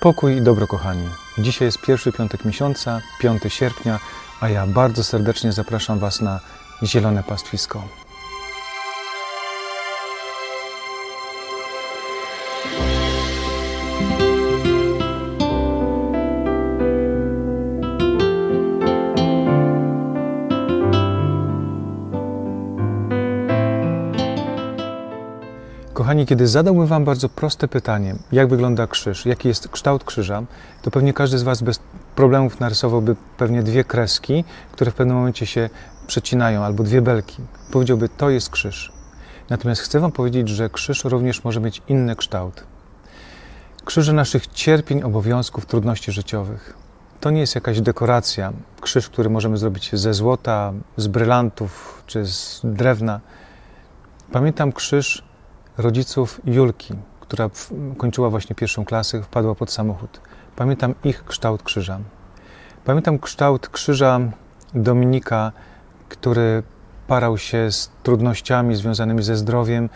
Pokój i dobro, kochani. Dzisiaj jest pierwszy piątek miesiąca, 5 sierpnia, a ja bardzo serdecznie zapraszam Was na zielone pastwisko. Kochani, kiedy zadałbym Wam bardzo proste pytanie, jak wygląda krzyż, jaki jest kształt krzyża, to pewnie każdy z Was bez problemów narysowałby pewnie dwie kreski, które w pewnym momencie się przecinają, albo dwie belki. Powiedziałby, to jest krzyż. Natomiast chcę Wam powiedzieć, że krzyż również może mieć inny kształt. Krzyże naszych cierpień, obowiązków, trudności życiowych. To nie jest jakaś dekoracja, krzyż, który możemy zrobić ze złota, z brylantów czy z drewna. Pamiętam krzyż rodziców Julki, która kończyła właśnie pierwszą klasę, wpadła pod samochód. Pamiętam ich kształt krzyża. Pamiętam kształt krzyża Dominika, który parał się z trudnościami związanymi ze zdrowiem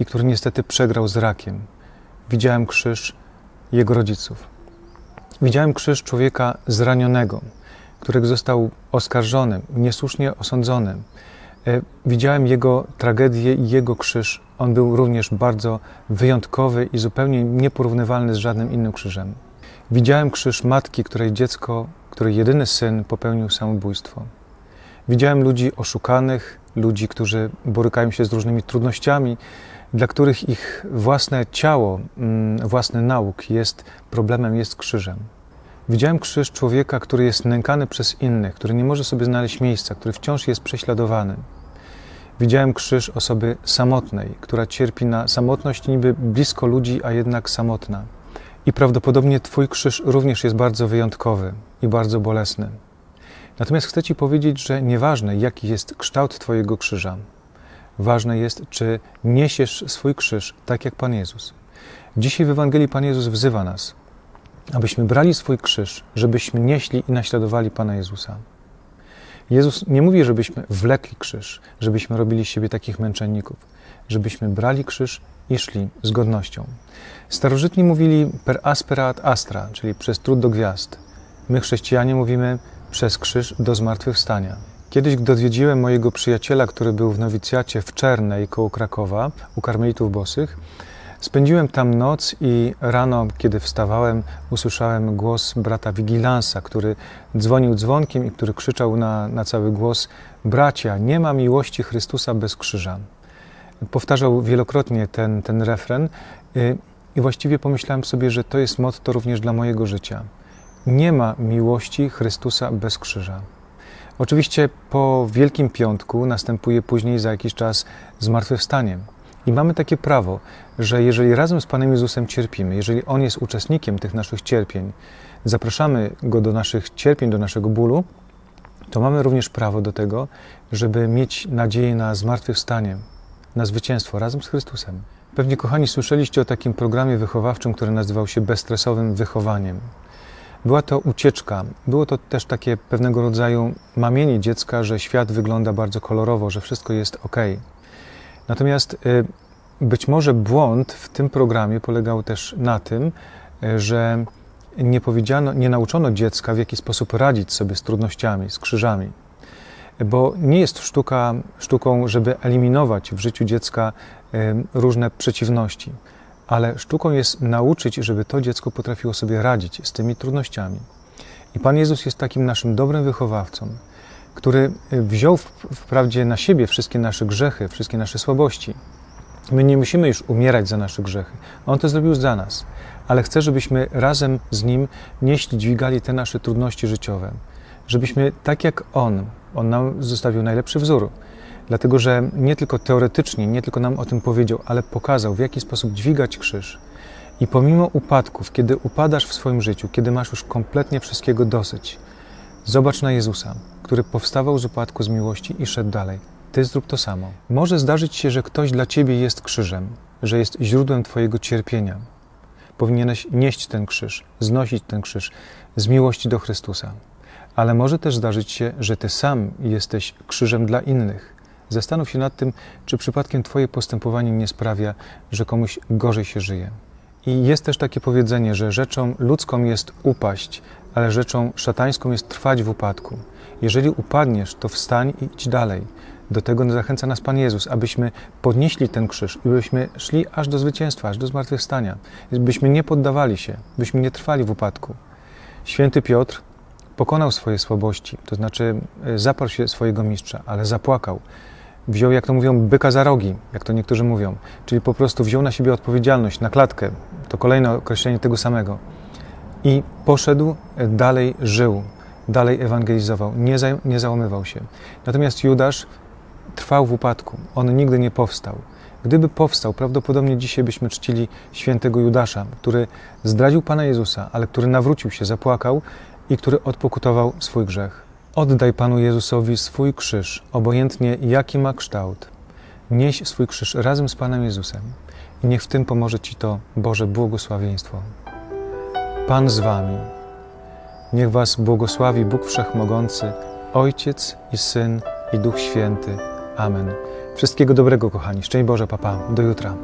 i który niestety przegrał z rakiem. Widziałem krzyż jego rodziców. Widziałem krzyż człowieka zranionego, którego został oskarżony, niesłusznie osądzony. E, Widziałem jego tragedię i jego krzyż. On był również bardzo wyjątkowy i zupełnie nieporównywalny z żadnym innym krzyżem. Widziałem krzyż matki, której dziecko, której jedyny syn popełnił samobójstwo. Widziałem ludzi oszukanych, ludzi, którzy borykają się z różnymi trudnościami, dla których ich własne ciało, mm, własny nauk jest problemem, jest krzyżem. Widziałem krzyż człowieka, który jest nękany przez innych, który nie może sobie znaleźć miejsca, który wciąż jest prześladowany. Widziałem krzyż osoby samotnej, która cierpi na samotność niby blisko ludzi, a jednak samotna. I prawdopodobnie Twój krzyż również jest bardzo wyjątkowy i bardzo bolesny. Natomiast chcę Ci powiedzieć, że nieważne jaki jest kształt Twojego krzyża, ważne jest, czy niesiesz swój krzyż tak jak Pan Jezus. Dzisiaj w Ewangelii Pan Jezus wzywa nas, abyśmy brali swój krzyż, żebyśmy nieśli i naśladowali Pana Jezusa. Jezus nie mówi, żebyśmy wlekli krzyż, żebyśmy robili z siebie takich męczenników, żebyśmy brali krzyż i szli z godnością. Starożytni mówili per aspera ad astra, czyli przez trud do gwiazd. My, chrześcijanie, mówimy przez krzyż do zmartwychwstania. Kiedyś, gdy odwiedziłem mojego przyjaciela, który był w nowicjacie w Czernej koło Krakowa, u karmelitów bosych, Spędziłem tam noc i rano, kiedy wstawałem, usłyszałem głos brata Wigilansa, który dzwonił dzwonkiem i który krzyczał na, na cały głos: Bracia, nie ma miłości Chrystusa bez krzyża. Powtarzał wielokrotnie ten, ten refren y, i właściwie pomyślałem sobie, że to jest motto również dla mojego życia. Nie ma miłości Chrystusa bez krzyża. Oczywiście po Wielkim Piątku następuje później za jakiś czas zmartwychwstanie. I mamy takie prawo, że jeżeli razem z Panem Jezusem cierpimy, jeżeli On jest uczestnikiem tych naszych cierpień, zapraszamy Go do naszych cierpień, do naszego bólu, to mamy również prawo do tego, żeby mieć nadzieję na zmartwychwstanie, na zwycięstwo razem z Chrystusem. Pewnie, kochani, słyszeliście o takim programie wychowawczym, który nazywał się bezstresowym wychowaniem. Była to ucieczka, było to też takie pewnego rodzaju mamienie dziecka, że świat wygląda bardzo kolorowo, że wszystko jest ok. Natomiast y, być może błąd w tym programie polegał też na tym, y, że nie powiedziano, nie nauczono dziecka, w jaki sposób radzić sobie z trudnościami, z krzyżami. Bo nie jest sztuka, sztuką, żeby eliminować w życiu dziecka y, różne przeciwności, ale sztuką jest nauczyć, żeby to dziecko potrafiło sobie radzić z tymi trudnościami. I Pan Jezus jest takim naszym dobrym wychowawcą, który wziął w- wprawdzie na siebie wszystkie nasze grzechy, wszystkie nasze słabości. My nie musimy już umierać za nasze grzechy. On to zrobił za nas, ale chce, żebyśmy razem z Nim nieśli, dźwigali te nasze trudności życiowe. Żebyśmy tak jak On, On nam zostawił najlepszy wzór. Dlatego, że nie tylko teoretycznie, nie tylko nam o tym powiedział, ale pokazał, w jaki sposób dźwigać krzyż. I pomimo upadków, kiedy upadasz w swoim życiu, kiedy masz już kompletnie wszystkiego dosyć, Zobacz na Jezusa, który powstawał z upadku z miłości i szedł dalej. Ty zrób to samo. Może zdarzyć się, że ktoś dla ciebie jest krzyżem, że jest źródłem twojego cierpienia. Powinieneś nieść ten krzyż, znosić ten krzyż z miłości do Chrystusa. Ale może też zdarzyć się, że ty sam jesteś krzyżem dla innych. Zastanów się nad tym, czy przypadkiem twoje postępowanie nie sprawia, że komuś gorzej się żyje. I jest też takie powiedzenie, że rzeczą ludzką jest upaść, ale rzeczą szatańską jest trwać w upadku. Jeżeli upadniesz, to wstań i idź dalej. Do tego zachęca nas Pan Jezus, abyśmy podnieśli ten krzyż i byśmy szli aż do zwycięstwa, aż do zmartwychwstania. Byśmy nie poddawali się, byśmy nie trwali w upadku. Święty Piotr pokonał swoje słabości, to znaczy e, zaparł się swojego mistrza, ale zapłakał. Wziął, jak to mówią, byka za rogi, jak to niektórzy mówią, czyli po prostu wziął na siebie odpowiedzialność, na klatkę. To kolejne określenie tego samego. I poszedł e, dalej, żył, dalej ewangelizował, nie, za, nie załamywał się. Natomiast Judasz trwał w upadku, on nigdy nie powstał. Gdyby powstał, prawdopodobnie dzisiaj byśmy czcili świętego Judasza, który zdradził Pana Jezusa, ale który nawrócił się, zapłakał i który odpokutował swój grzech. Oddaj Panu Jezusowi swój krzyż, obojętnie jaki ma kształt. Nieś swój krzyż razem z Panem Jezusem i niech w tym pomoże Ci to Boże błogosławieństwo. Pan z Wami. Niech Was błogosławi Bóg Wszechmogący, Ojciec i Syn i Duch Święty. Amen. Wszystkiego dobrego, kochani. Szczęść Boże, papa. Do jutra.